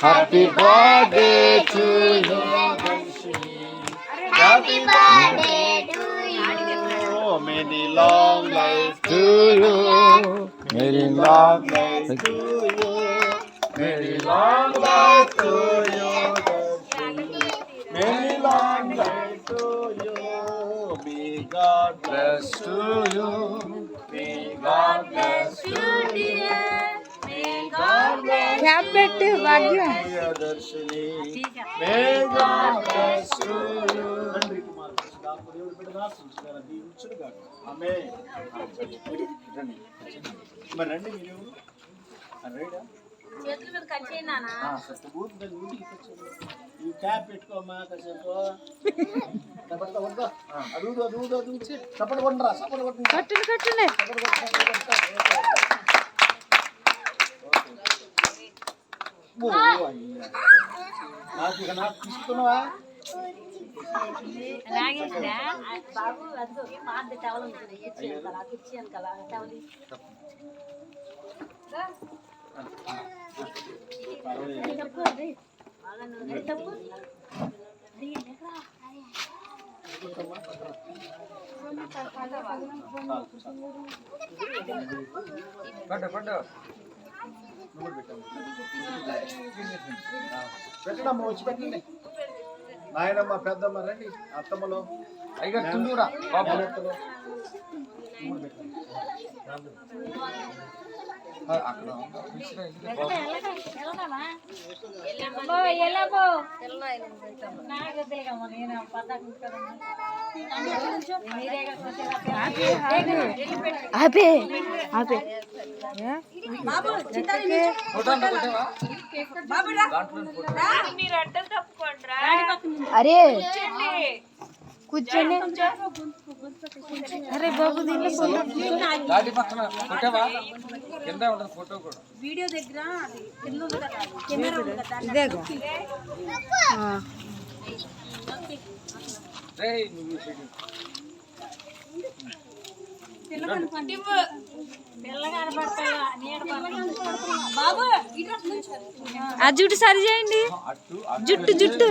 Happy birthday to you, Happy birthday to you. Many long life to you. Many long life to you. Many long life to you. May the long life to you. May God bless you. ఆమేన్ రండి మరి రండి మీరు రైడా చేతుల మీద cut చేయి నాన్న ఆ, సరే, ఊరు దాన్ని ఊరికి తీసుకొచ్చేయండి. ఈ క్యాప్ పెట్టుకోమ్మా కాసేపు. చప్పట్లు కొట్టుకో. ఆ, అడుగుదు అడుగుదు అడుగుదు చప్పట్లు కొట్టరా కొట్టండి తీసుకున్నావా లాగేసిరా బాబు అదిగో పాత టవల్ ఉంటుంది ఇచ్చేయాలి కదా ఇచ్చేయాలి కదా టవల్ తప్పు అది బాగా నువ్వు తప్పు పెట్టడమ్మా వచ్చి పెట్టండి. నాయనమ్మ పెద్దమ్మ రండి. అత్తమ్మలో. అయ్యగారు తుండురా బాబు. అక్కడ నాకు నేను పద్దాకు ఆపే ఆపే. ఫోటో. అరే. కూర్చోండి. అరే బాబు దీనిలో ఫోటో దాటి పక్కన కొట్టావా? కింద ఉండదు ఫోటో కూడా. వీడియో దగ్గర కెమెరా ఇదేగో. ఆ. జుట్టు సరి చేయండి జుట్టు జుట్టు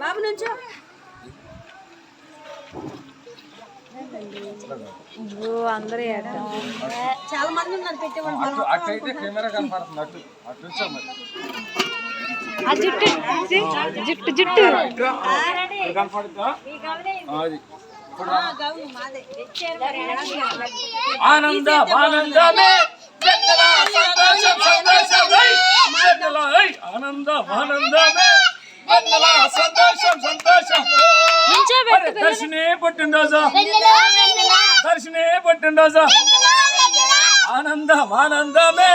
బాబు నుంచో అందరూ చాలా మంది ఉన్నారు పెట్టేవాళ్ళు. ఆ జుట్టు ఆనంద ఆనందమే. సంతోషం సంతోషమై జగల ఆనంద ఆనందమే జగల సంతోషం సంతోషం నుంచో అరే, దర్శనే పుట్టినరోజు దర్శనే పుట్టినరోజు. ఆనందం ఆనందమే.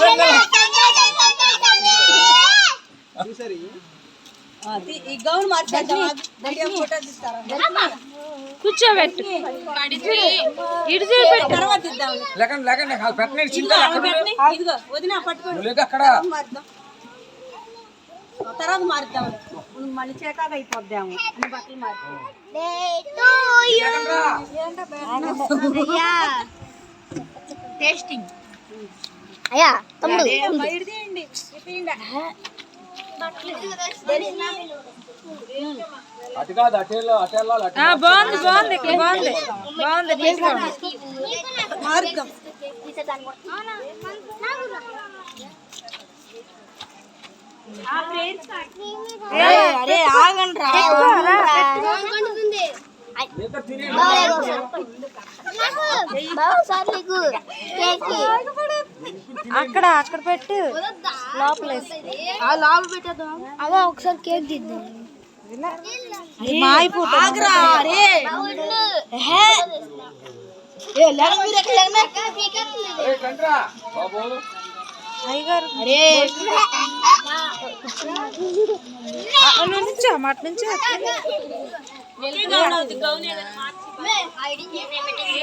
జగల ఈ గౌన్ మార్చేద్దాం. వీడియో ఫోటో తీస్తారా? కూర్చోబెట్టు. లేకండి లేకండి పెట్టండి చింత అక్కడ. మారుద్దాం తర్వాత మారుద్దాం. మళ్ళీ చేకాక అయిపోద్దాము అన్ని బట్టలు మారుతాం. టేస్టింగ్ అయ్యా బయట తీయండి. బాగుంది బాగుంది బాగుంది బాగుంది తీసుకోండి. మారుద్దాం. అరే ఆగండి అక్కడ అక్కడ పెట్టు. లోపల అవ్వ ఒకసారి కేక్ దిద్దాం. అయ్యగారు అరే. నుంచో మాట నుంచో.